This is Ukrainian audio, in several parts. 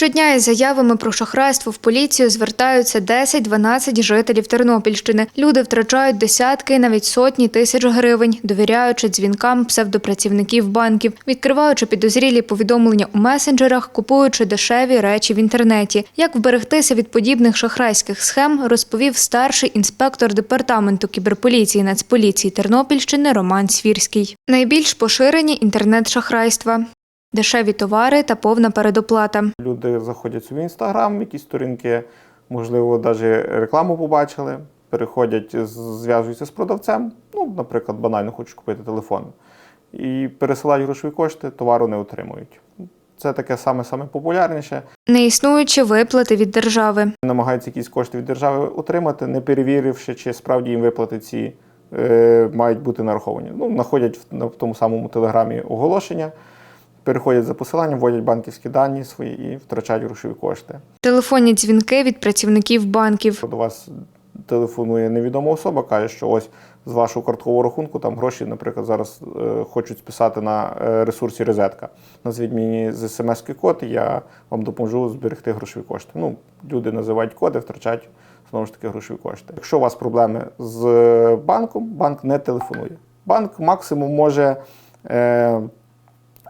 Щодня із заявами про шахрайство в поліцію звертаються 10-12 жителів Тернопільщини. Люди втрачають десятки, навіть сотні тисяч гривень, довіряючи дзвінкам псевдопрацівників банків, відкриваючи підозрілі повідомлення у месенджерах, купуючи дешеві речі в інтернеті. Як вберегтися від подібних шахрайських схем, розповів старший інспектор департаменту кіберполіції Нацполіції Тернопільщини Роман Свірський. Найбільш поширені інтернет-шахрайства. Дешеві товари та повна передоплата. Люди заходять собі в інстаграм, якісь сторінки, можливо, навіть рекламу побачили, переходять, зв'язуються з продавцем. Ну, наприклад, банально хочуть купити телефон. І пересилають грошові кошти, товару не отримують. Це таке саме саме популярніше. Неіснуючі виплати від держави. Намагаються якісь кошти від держави отримати, не перевіривши, чи справді їм виплати ці е, мають бути нараховані. Ну, знаходять в, на тому самому телеграмі оголошення, переходять за посиланням, вводять банківські дані свої і втрачають грошові кошти. Телефонні дзвінки від працівників банків. До вас телефонує невідома особа, каже, що ось з вашого карткового рахунку там гроші, наприклад, зараз е, хочуть списати на е, ресурсі розетка. Назвіть мені з смс код, я вам допоможу зберегти грошові кошти. Ну, люди називають коди, втрачають знову ж таки грошові кошти. Якщо у вас проблеми з банком, банк не телефонує. Банк максимум може е,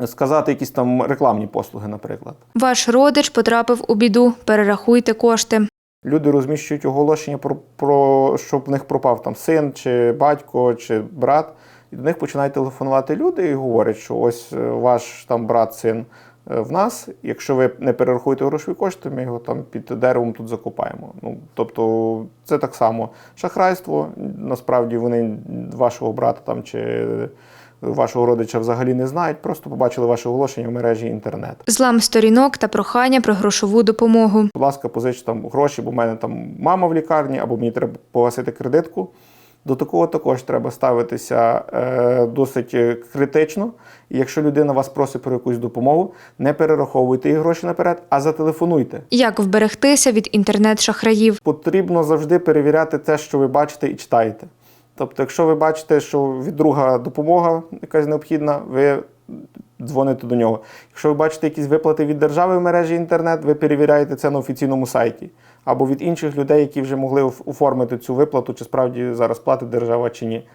сказати якісь там рекламні послуги, наприклад. Ваш родич потрапив у біду. Перерахуйте кошти. Люди розміщують оголошення про, про щоб в них пропав там син, чи батько, чи брат. І до них починають телефонувати люди і говорять, що ось е, ваш там брат, син е, в нас. Якщо ви не перерахуєте грошові кошти, ми його там під деревом тут закопаємо. Ну тобто це так само шахрайство. Насправді вони вашого брата там чи вашого родича взагалі не знають, просто побачили ваше оголошення в мережі інтернет. Злам сторінок та прохання про грошову допомогу. будь ласка, позич там гроші, бо в мене там мама в лікарні, або мені треба погасити кредитку. До такого також треба ставитися е, досить е, критично. І якщо людина вас просить про якусь допомогу, не перераховуйте їй гроші наперед, а зателефонуйте. Як вберегтися від інтернет-шахраїв? Потрібно завжди перевіряти те, що ви бачите і читаєте. Тобто, якщо ви бачите, що від друга допомога якась необхідна, ви дзвоните до нього. Якщо ви бачите якісь виплати від держави в мережі інтернет, ви перевіряєте це на офіційному сайті. Або від інших людей, які вже могли оформити цю виплату, чи справді зараз платить держава чи ні.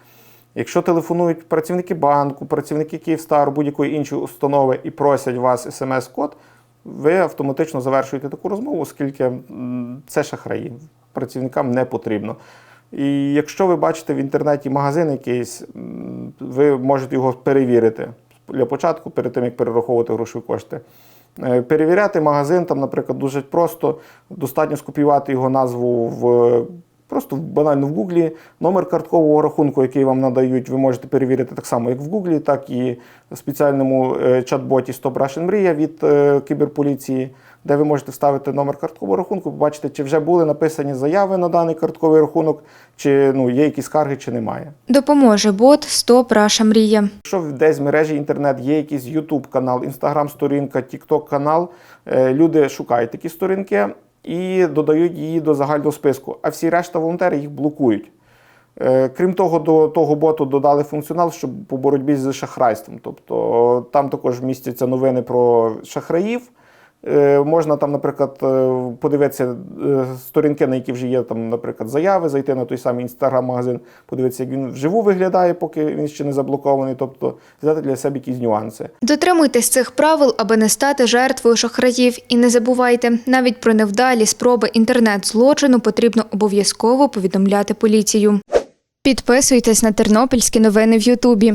Якщо телефонують працівники банку, працівники Київстару, будь-якої іншої установи і просять вас смс-код, ви автоматично завершуєте таку розмову, оскільки це шахраї. Працівникам не потрібно. І якщо ви бачите в інтернеті магазин якийсь, ви можете його перевірити для початку, перед тим як перераховувати грошові кошти. Е, Перевіряти магазин, там, наприклад, дуже просто. Достатньо скопіювати його назву в просто банально в Гуглі. Номер карткового рахунку, який вам надають, ви можете перевірити так само, як в Гуглі, так і в спеціальному е, чат-боті Stop Russian Мрія від е, кіберполіції, де ви можете вставити номер карткового рахунку, побачити, чи вже були написані заяви на даний картковий рахунок, чи ну, є якісь скарги, чи немає. Допоможе бот Стоп Раша Мрія. Якщо десь в мережі інтернет є якийсь YouTube канал, Instagram сторінка, TikTok канал, е, люди шукають такі сторінки і додають її до загального списку, а всі решта волонтери їх блокують. Е, Крім того, до того боту додали функціонал, щоб по боротьбі з шахрайством. Тобто там також містяться новини про шахраїв. Е, Можна там, наприклад, е, подивитися е, сторінки, на які вже є там, наприклад, заяви, зайти на той самий інстаграм-магазин, подивитися, як він вживу виглядає, поки він ще не заблокований, тобто взяти для себе якісь нюанси. Дотримуйтесь цих правил, аби не стати жертвою шахраїв. І не забувайте, навіть про невдалі спроби інтернет-злочину потрібно обов'язково повідомляти поліцію. Підписуйтесь на тернопільські новини в Ютубі.